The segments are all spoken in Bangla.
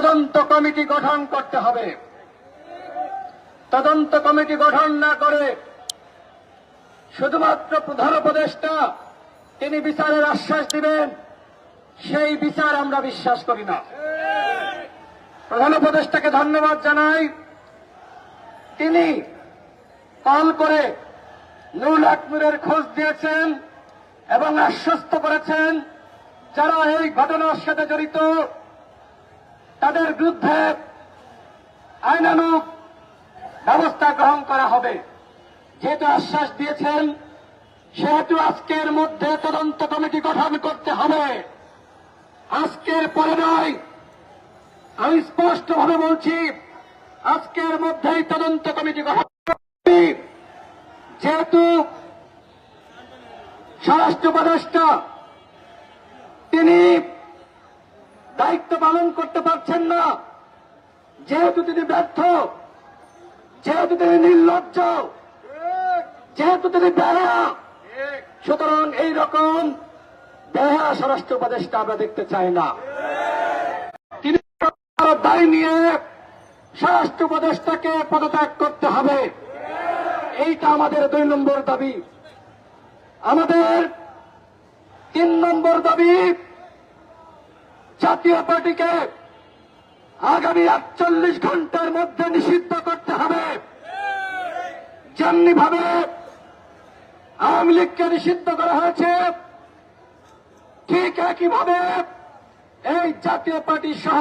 তদন্ত কমিটি গঠন করতে হবে। তদন্ত কমিটি গঠন না করে শুধুমাত্র প্রধান উপদেষ্টা তিনি বিচারের আশ্বাস দিবেন, সেই বিচার আমরা বিশ্বাস করি না। প্রধান উপদেষ্টাকে ধন্যবাদ জানাই। তিনি কল করে নুল আকমুরের খোঁজ দিয়েছেন এবং আশ্বস্ত করেছেন, যারা এই ঘটনার সাথে জড়িত তাদের বিরুদ্ধে আইনানুগ ব্যবস্থা গ্রহণ করা হবে। যেহেতু আশ্বাস দিয়েছেন, সেহেতু আজকের মধ্যে তদন্ত কমিটি গঠন করতে হবে। আজকের পরে নয়। আমি স্পষ্টভাবে বলছি, আজকের মধ্যেই তদন্ত কমিটি গঠন যেহেতু স্বরাষ্ট্র উপদেষ্টা, তিনি দায়িত্ব পালন করতে পারছেন না। যেহেতু তিনি ব্যর্থ, যেহেতু তিনি নির্লজ্জ, যেহেতু তিনি বেহা, সুতরাং এই রকম বেহা স্বরাষ্ট্র উপদেষ্টা আমরা দেখতে চাই না। তিনি দায় নিয়ে স্বরাষ্ট্র উপদেষ্টাকে পদত্যাগ করতে হবে। এইটা আমাদের দুই নম্বর দাবি। আমাদের তিন নম্বর দাবি জাতীয় পার্টিকে আগামী আটচল্লিশ ঘণ্টার মধ্যে নিষিদ্ধ করতে হবে। যেমনি ভাবে আওয়ামী লীগকে নিষিদ্ধ করা হয়েছে, ঠিক একইভাবে এই জাতীয় পার্টি সহ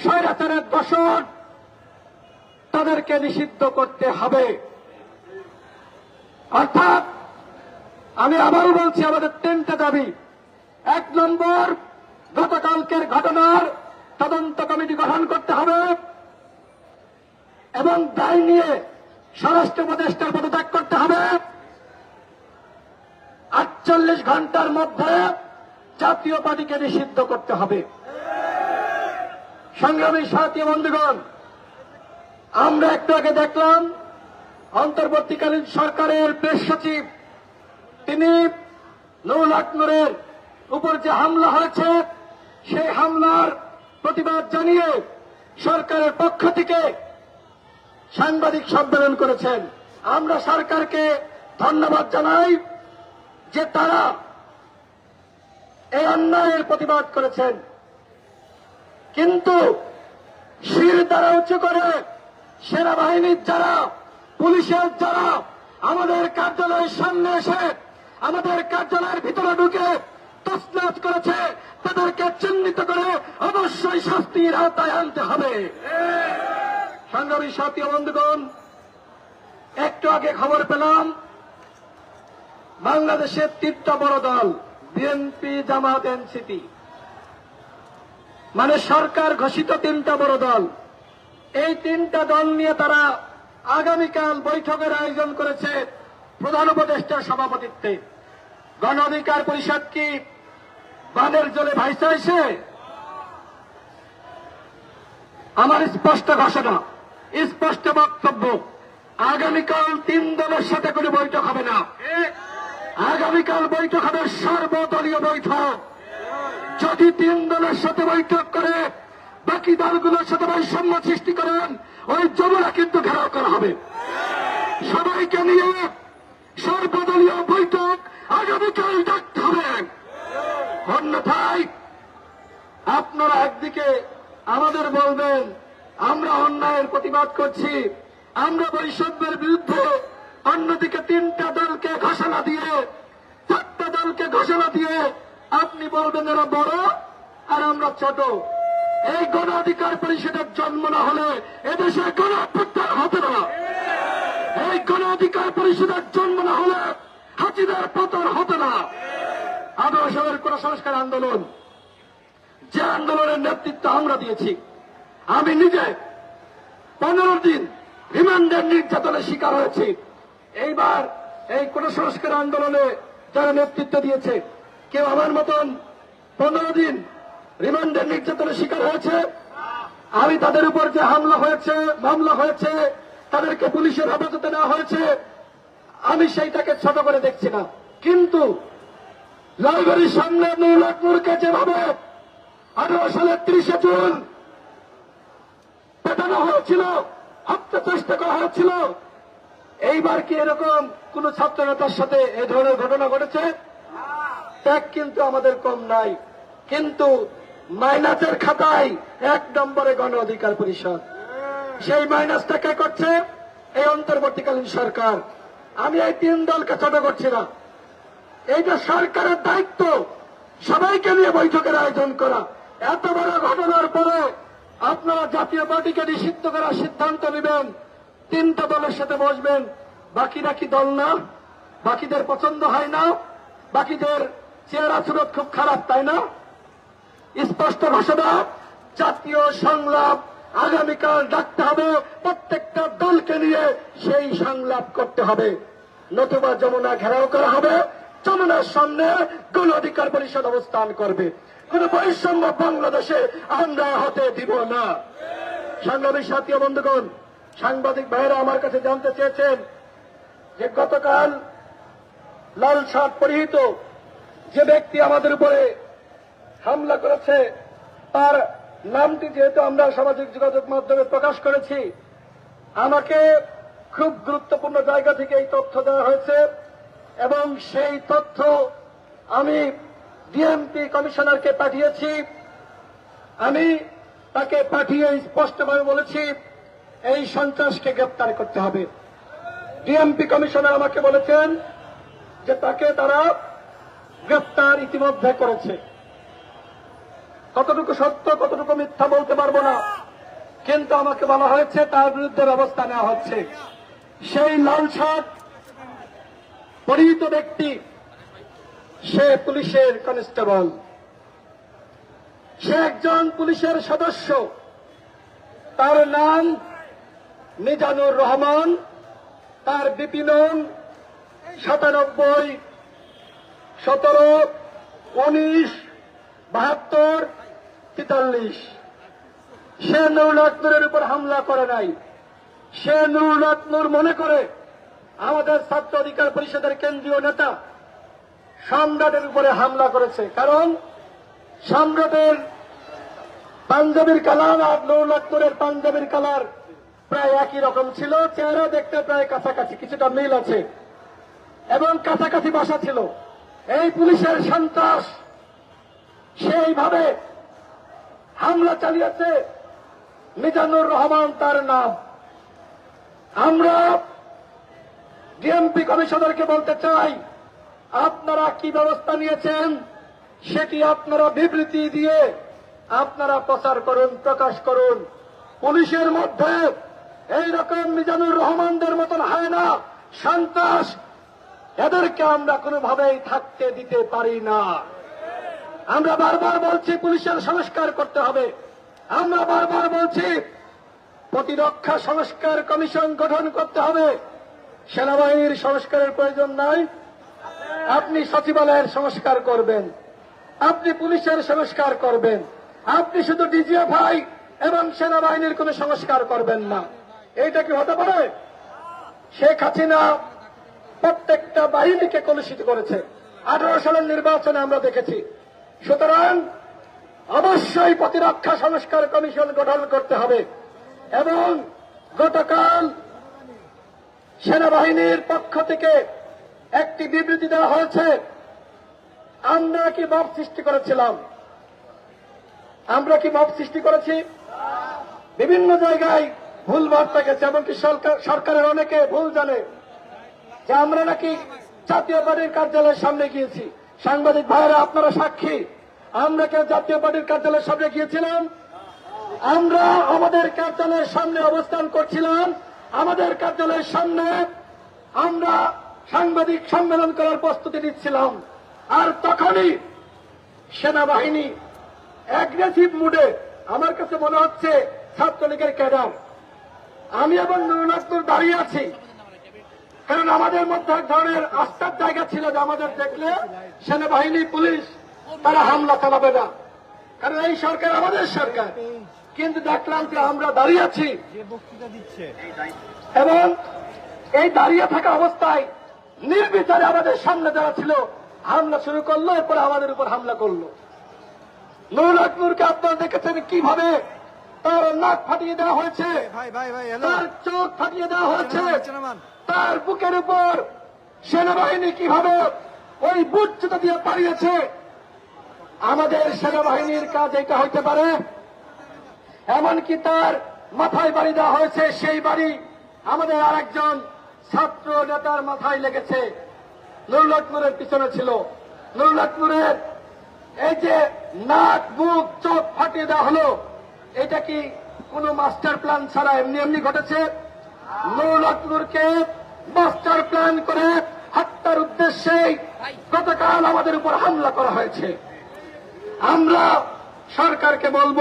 স্বৈরাচারের দশক তাদেরকে নিষিদ্ধ করতে হবে। অর্থাৎ আমি আবারও বলছি, আমাদের তিনটা দাবি। এক নম্বর গতকালকের ঘটনার তদন্ত কমিটি গঠন করতে হবে এবং দায় নিয়ে স্বরাষ্ট্র উপদেষ্টার পদত্যাগ করতে হবে। আটচল্লিশ ঘণ্টার মধ্যে জাতীয় পার্টিকে নিষিদ্ধ করতে হবে। সংগ্রামী সাথী বন্ধুগণ, আমরা একটু আগে দেখলাম, অন্তর্বর্তীকালীন সরকারের প্রেস সচিব, তিনি নুরুল আকমরের উপর যে হামলা হয়েছে সেই হামলার প্রতিবাদ জানিয়ে সরকারের পক্ষ থেকে সাংবাদিক সম্মেলন করেছেন। আমরা সরকারকে ধন্যবাদ জানাই যে তারা এই অন্যায়ের প্রতিবাদ করেছেন। কিন্তু শির দ্বারা উঁচু করে সেনাবাহিনীর যারা, পুলিশের যারা আমাদের কার্যালয়ের সামনে এসে আমাদের কার্যালয়ের ভিতরে ঢুকে তসনাত করেছে, তাদেরকে চিহ্নিত করে অবশ্যই শাস্তির আওতায় আনতে হবে। সংগ্রামী সাথী বন্ধুগণ, একটু আগে খবর পেলাম, বাংলাদেশের তিনটা বড় দল বিএনপি জামাত এনসিপি মানে সরকার ঘোষিত তিনটা বড় দল। এই তিনটা দল নিয়ে তারা আগামীকাল বৈঠকের আয়োজন করেছে প্রধান উপদেষ্টার সভাপতিত্বে। গণ অধিকার পরিষদ কি বানের জলে ভাইসা এসে আমার স্পষ্ট ঘোষণা, স্পষ্ট বক্তব্য, আগামীকাল তিন দলের সাথে কোনো বৈঠক হবে না। আগামীকাল বৈঠক হবে সর্বদলীয় বৈঠক। যদি তিন দলের সাথে বৈঠক করে, বাকি দলগুলোর সাথে বৈষম্য সৃষ্টি করেন, ওই যমুনা কিন্তু ঘেরাও করা হবে সবাইকে নিয়ে সর্বদলীয় বৈঠক আগামীকাল ডাকতে হবে অন্যথায় আপনারা একদিকে আমাদের বলবেন আমরা অন্যায়ের প্রতিবাদ করছি। আমরা বৈষম্যের বিরুদ্ধে অন্যদিকে তিনটা দলকে ঘোষণা দিয়ে, চারটা দলকে ঘোষণা দিয়ে আপনি বলবেন এরা বড় আর আমরা ছোট। এই গণ অধিকার পরিষদের জন্ম না হলে এদেশে গণ অভ্যুত্থান হতে না। এই গণ অধিকার পরিষদের জন্ম না হলে হাজিদের পতন হতে না। আদর্শের কোন সংস্কার আন্দোলন, যে আন্দোলনের নেতৃত্ব আমরা দিয়েছি, আমি নিজে পনেরো দিন রিমান্ডের নির্যাতনের শিকার হয়েছি। এইবার এই কোন সংস্কার আন্দোলনে যারা নেতৃত্ব দিয়েছে, কেউ আমার মতন পনেরো দিন রিমান্ডের নির্যাতনের শিকার হয়েছে? আমি তাদের উপর যে হামলা হয়েছে, মামলা হয়েছে, তাদেরকে পুলিশের হেফাজতে নেওয়া হয়েছে, আমি সেইটাকে ছোট করে দেখছি না। কিন্তু লাইব্রেরির সামনে নুরুল আকবরকে যেভাবে আঠারো সালের ত্রিশে জুন পেটানো হয়েছিল হত্যা চেষ্টা করা হয়েছিল। এইবার কি এরকম কোন ছাত্র নেতার সাথে এ ধরনের ঘটনা ঘটেছে? ত্যাগ কিন্তু আমাদের কম নাই, কিন্তু মাইনাসের খাতায় এক নম্বরে গণ অধিকার পরিষদ। সেই মাইনাসটা কে করছে? এই অন্তর্বর্তীকালীন সরকার। আমি এই তিন দলকে ছোট করছি না। এইটা সরকারের দায়িত্ব। সবাইকে নিয়ে বৈঠকের আয়োজন করা। এত বড় ঘটনার পরে আপনারা জাতীয় পার্টিকে নিষিদ্ধ করার সিদ্ধান্ত নেবেন। তিনটা দলের সাথে বসবেন। বাকিরা কি দল না? বাকিদের পছন্দ হয় না? বাকিদের চেহারা সুরত খুব খারাপ, তাই না? স্পষ্ট ঘোষণা জাতীয় সংলাপ আগামীকাল ডাকতে হবে। প্রত্যেকটা দলকে নিয়ে সেই সংলাপ করতে হবে। নতুবা যমুনা ঘেরাও করা হবে। যমুনার সামনে গণ অধিকার পরিষদ অবস্থান করবে। কোন বৈষম্য বাংলাদেশে আমরা হতে দিব না। সাংবাদিক সাথী বন্ধুগণ, সাংবাদিক ভাইয়েরা আমার কাছে জানতে চেয়েছেন যে গতকাল লাল শার্ট পরিহিত যে ব্যক্তি আমাদের উপরে হামলা করেছে, তার নামটি যেহেতু আমরা সামাজিক যোগাযোগ মাধ্যমে প্রকাশ করেছি, আমাকে খুব গুরুত্বপূর্ণ জায়গা থেকে এই তথ্য দেওয়া হয়েছে এবং সেই তথ্য আমি ডিএমপি কমিশনারকে পাঠিয়েছি। আমি তাকে পাঠিয়ে স্পষ্টভাবে বলেছি, এই সন্ত্রাসকে গ্রেপ্তার করতে হবে। ডিএমপি কমিশনার আমাকে বলেছেন যে তাকে তারা গ্রেপ্তার ইতিমধ্যে করেছে। কতটুকু সত্য, কতটুকু মিথ্যা বলতে পারব না। কিন্তু আমাকে বলা হয়েছে, তার বিরুদ্ধে ব্যবস্থা নেওয়া হচ্ছে। সেই লাল শার্ট, পরিহিত ব্যক্তি সে পুলিশের কনস্টেবল। সে একজন পুলিশের সদস্য। তার নাম মিজানুর রহমান। তার বিপিনন সাতানব্বই, সতেরো, উনিশ, বাহাত্তর, তেতাল্লিশ। সে নুরুল আকবরের উপর হামলা করে নাই। সে নুরুল আকবর মনে করে আমাদের ছাত্র অধিকার পরিষদের কেন্দ্রীয় নেতা সম্রাটের উপরে হামলা করেছে। কারণ সম্রাটের পাঞ্জাবির কালার আর নুরুল আকবরের পাঞ্জাবির কালার প্রায় একই রকম ছিল। চেহারা দেখতে প্রায় কাছাকাছি, কিছুটা মিল আছে। এবং কাছাকাছি বাসা ছিল। এই পুলিশের সন্ত্রাস সেইভাবে হামলা চালিয়েছে মিজানুর রহমান তার নাম। আমরা ডিএমপি কমিশনারকে বলতে চাই আপনারা কি ব্যবস্থা নিয়েছেন? সেটি আপনারা বিবৃতি দিয়ে আপনারা প্রচার করুন, প্রকাশ করুন। পুলিশের মধ্যে এই রকম মিজানুর রহমানদের মতন হয় না, সন্ত্রাস। এদেরকে আমরা কোনোভাবেই থাকতে দিতে পারি না। আমরা বারবার বলছি, পুলিশের সংস্কার করতে হবে। আমরা বারবার বলছি, প্রতিরক্ষা সংস্কার কমিশন গঠন করতে হবে। সেনাবাহিনীর সংস্কারের প্রয়োজন নাই। আপনি সচিবালয়ের সংস্কার করবেন। আপনি পুলিশের সংস্কার করবেন। আপনি শুধু ডিজিএফআই এবং সেনাবাহিনীর কোনো সংস্কার করবেন না। এইটা কি হতে পারে? শেখ হাসিনা প্রত্যেকটা বাহিনীকে কলুষিত করেছে। আঠারো সালের নির্বাচনে আমরা দেখেছি। সুতরাং অবশ্যই প্রতিরক্ষা সংস্কার কমিশন গঠন করতে হবে এবং গতকাল সেনাবাহিনীর পক্ষ থেকে একটি বিবৃতি দেওয়া হয়েছে। আমরা কি মব সৃষ্টি করেছিলাম? আমরা কি মব সৃষ্টি করেছি? বিভিন্ন জায়গায় ভুল বার্তা গেছে, এমনকি সরকার- সরকারের অনেকে ভুল জানে যে আমরা নাকি জাতীয় পার্টির কার্যালয়ের সামনে গিয়েছি। সাংবাদিক ভাইয়েরা, আপনারা সাক্ষী? আমরা কেউ জাতীয় পার্টির কার্যালয়ের সামনে গিয়েছিলাম? আমরা আমাদের কার্যালয়ের সামনে অবস্থান করছিলাম। আমাদের কার্যালয়ের সামনে আমরা সাংবাদিক সম্মেলন করার প্রস্তুতি নিচ্ছিলাম। আর তখনই সেনাবাহিনী অ্যাগ্রেসিভ মুডে আমার কাছে মনে হচ্ছে ছাত্রলীগের ক্যাডার আমি এবং নুরুল দাঁড়িয়ে আছি। কারণ আমাদের মধ্যে এক ধরনের আস্থার জায়গা ছিল যে আমাদের দেখলে সেনাবাহিনী পুলিশ তারা হামলা চালাবে না। কারণ এই সরকার আমাদের সরকার। কিন্তু দেখলাম যে আমরা দাঁড়িয়ে আছি। দিচ্ছে। এবং এই দাঁড়িয়ে থাকা অবস্থায় নির্বিচারে আমাদের সামনে যারা ছিল হামলা শুরু করল এরপরে আমাদের উপর হামলা করল। নুরুল আকবরকে আপনারা দেখেছেন কীভাবে তার নাক ফাটিয়ে দেওয়া হয়েছে তার চোখ ফাটিয়ে দেওয়া হয়েছে তার বুকের উপর সেনাবাহিনী কীভাবে ওই বুট দিয়ে পালিয়েছে আমাদের সেনাবাহিনীর কাজ এটা হইতে পারে। এমনকি তার মাথায় বাড়ি দেওয়া হয়েছে সেই বাড়ি আমাদের আরেকজন ছাত্র নেতার মাথায় লেগেছে। নুরুল্লাহপুরের পিছনে ছিল। নুরুল্লাহপুরের এই যে নাক বুক চোখ ফাটিয়ে দেওয়া হলো, এটা কি কোন মাস্টার প্ল্যান ছাড়া এমনি এমনি ঘটেছে? নুরুল্লাহপুরকে মাস্টার প্ল্যান করে হত্যার উদ্দেশ্যে গতকাল আমাদের উপর হামলা করা হয়েছে। আমরা সরকারকে বলব,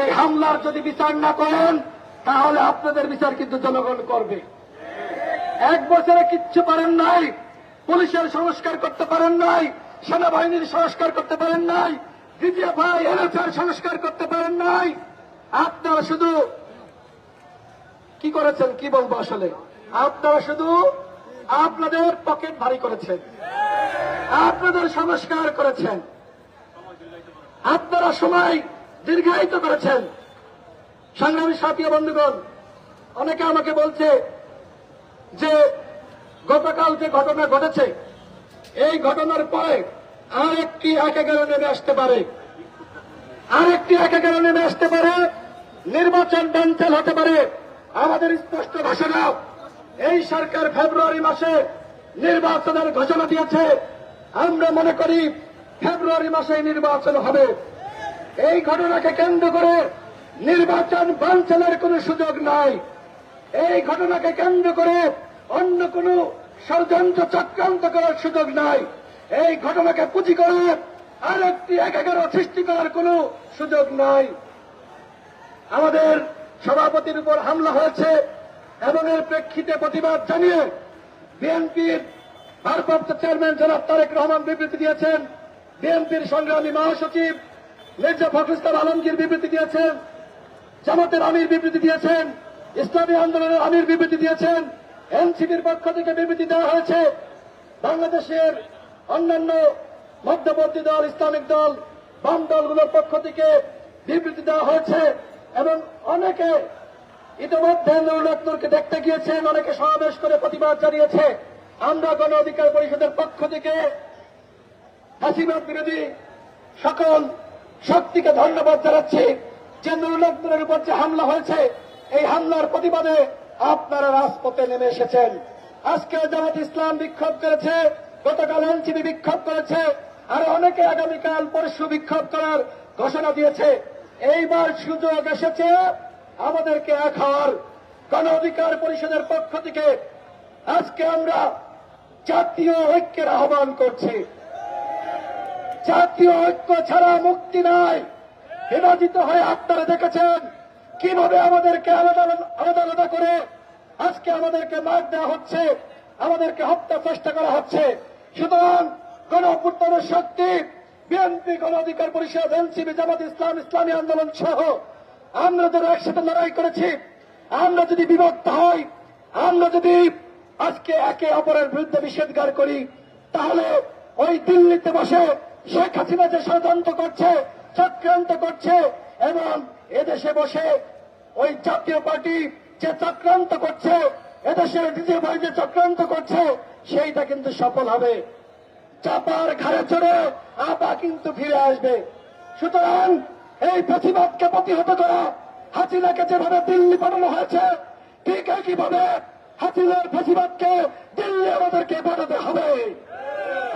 এই হামলার যদি বিচার না করেন, তাহলে আপনাদের বিচার কিন্তু জনগণ করবে। এক বছরে কিচ্ছু পারেন নাই। পুলিশের সংস্কার করতে পারেন নাই। সেনাবাহিনীর সংস্কার করতে পারেন নাই। ডিজিএফআই এনএফআই সংস্কার করতে পারেন নাই। আপনারা শুধু কি করেছেন, কি বলব আসলে? আপনারা শুধু আপনাদের পকেট ভারী করেছেন। আপনাদের সংস্কার করেছেন। আপনারা সময় দীর্ঘায়িত করেছেন। সংগ্রামী সাথী বন্ধুগণ, অনেকে আমাকে বলছে যে গতকাল যে ঘটনা ঘটেছে, এই ঘটনার পরে আর একটি এক এগারো নেমে আসতে পারে। আর একটি এক এগারো নেমে আসতে পারে, নির্বাচন ব্যাঞ্চেল হতে পারে। আমাদের স্পষ্ট ঘোষণা, এই সরকার ফেব্রুয়ারি মাসে নির্বাচনের ঘোষণা দিয়েছে। আমরা মনে করি ফেব্রুয়ারি মাসে নির্বাচন হবে। এই ঘটনাকে কেন্দ্র করে নির্বাচন বাঞ্চলের কোনো সুযোগ নাই। এই ঘটনাকে কেন্দ্র করে অন্য কোন ষড়যন্ত্র চক্রান্ত করার সুযোগ নাই। এই ঘটনাকে পুঁজি করে আর একটি এক এগারো সৃষ্টি করার কোনো সুযোগ নাই। আমাদের সভাপতির উপর হামলা হয়েছে এবং এর প্রেক্ষিতে প্রতিবাদ জানিয়ে বিএনপির ভারপ্রাপ্ত চেয়ারম্যান জনাব তারেক রহমান বিবৃতি দিয়েছেন। বিএনপির সংগ্রামী মহাসচিব মির্জা ফখরুল আলমগীর বিবৃতি দিয়েছেন। জামাতের আমির বিবৃতি দিয়েছেন। ইসলামী আন্দোলনের আমির বিবৃতি দিয়েছেন, এনসিপির পক্ষ থেকে বিবৃতি দেওয়া হয়েছে। বাংলাদেশের অন্যান্য মধ্যবর্তী দল, ইসলামিক দল, বাম দলগুলোর পক্ষ থেকে বিবৃতি দেওয়া হয়েছে এবং অনেকে ইতিমধ্যে নুরুল্লাহকে দেখতে গিয়েছেন, অনেকে সমাবেশ করে প্রতিবাদ জানিয়েছে। আমরা গণ অধিকার পরিষদের পক্ষ থেকে হাসিনার বিরোধী সকল শক্তিকে ধন্যবাদ জানাচ্ছি যে নুরুল্লাহপুরের উপর যে হামলা হয়েছে এই হামলার প্রতিবাদে আপনারা রাজপথে নেমে এসেছেন। আজকে জামাত ইসলাম বিক্ষোভ করেছে, গতকাল এনসিবি বিক্ষোভ করেছে, আর অনেকে আগামীকাল পরশু বিক্ষোভ করার ঘোষণা দিয়েছে। এইবার সুযোগ এসেছে আমাদেরকে এক হওয়ার। গণ অধিকার পরিষদের পক্ষ থেকে আজকে আমরা জাতীয় ঐক্যের আহ্বান করছি। জাতীয় ঐক্য ছাড়া মুক্তি নাই। হেফাজিত হয়ে আপনারা দেখেছেন কীভাবে আমাদেরকে আলাদা আলাদা আলাদা করে আজকে আমাদেরকে মার দেওয়া হচ্ছে, আমাদেরকে হত্যা চেষ্টা করা হচ্ছে। সুতরাং গণ অভ্যুত্থানের শক্তি, বিএনপি গণ অধিকার পরিষদ এনসিবি জামাত ইসলাম, ইসলামী আন্দোলন সহ আমরা যারা একসাথে লড়াই করেছি, আমরা যদি বিভক্ত হই, আমরা যদি আজকে একে অপরের বিরুদ্ধে নিষেধগার করি, তাহলে ওই দিল্লিতে বসে শেখ হাসিনা যে ষড়যন্ত্র করছে, চক্রান্ত করছে এবং এদেশে বসে ওই জাতীয় পার্টি যে চক্রান্ত করছে, এদেশের ডিজে ভাই যে চক্রান্ত করছে, সেইটা কিন্তু সফল হবে। চাপার ঘাড়ে চড়ে আপা কিন্তু ফিরে আসবে। সুতরাং এই প্রতিবাদকে প্রতিহত করা, হাসিনাকে যেভাবে দিল্লি পাঠানো হয়েছে, ঠিক একইভাবে হাসিনার প্রতিবাদকে দিল্লি আমাদেরকে পাঠাতে হবে।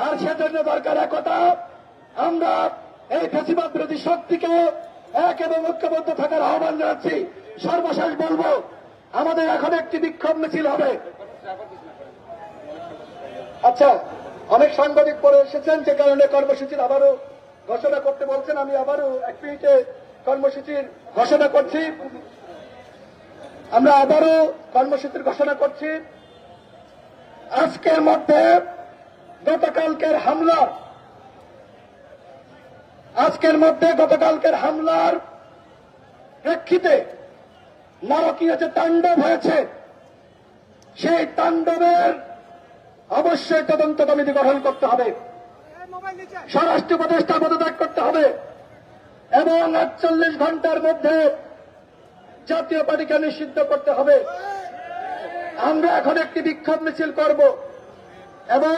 আর সেজন্য দরকার একতা, আমরা এই ফেসিবাদ বিরোধী শক্তিকে এক এবং ঐক্যবদ্ধ থাকার আহ্বান জানাচ্ছি। সর্বশেষ বলব, আমাদের এখন একটি বিক্ষোভ মিছিল হবে। আচ্ছা অনেক সাংবাদিক পরে এসেছেন যে কারণে কর্মসূচির আবারও ঘোষণা করতে বলছেন। আমি আবারও এক মিনিটে কর্মসূচির ঘোষণা করছি। আমরা আবারও কর্মসূচির ঘোষণা করছি। আজকের মধ্যে গতকালকের হামলার আজকের মধ্যে গতকালকের হামলার প্রেক্ষিতে নারকীয় যে তাণ্ডব হয়েছে, সেই তাণ্ডবের অবশ্যই তদন্ত কমিটি গঠন করতে হবে। স্বরাষ্ট্র উপদেষ্টা পদত্যাগ করতে হবে। এবং আটচল্লিশ ঘণ্টার মধ্যে জাতীয় পার্টিকে নিষিদ্ধ করতে হবে। আমরা এখন একটি বিক্ষোভ মিছিল করব এবং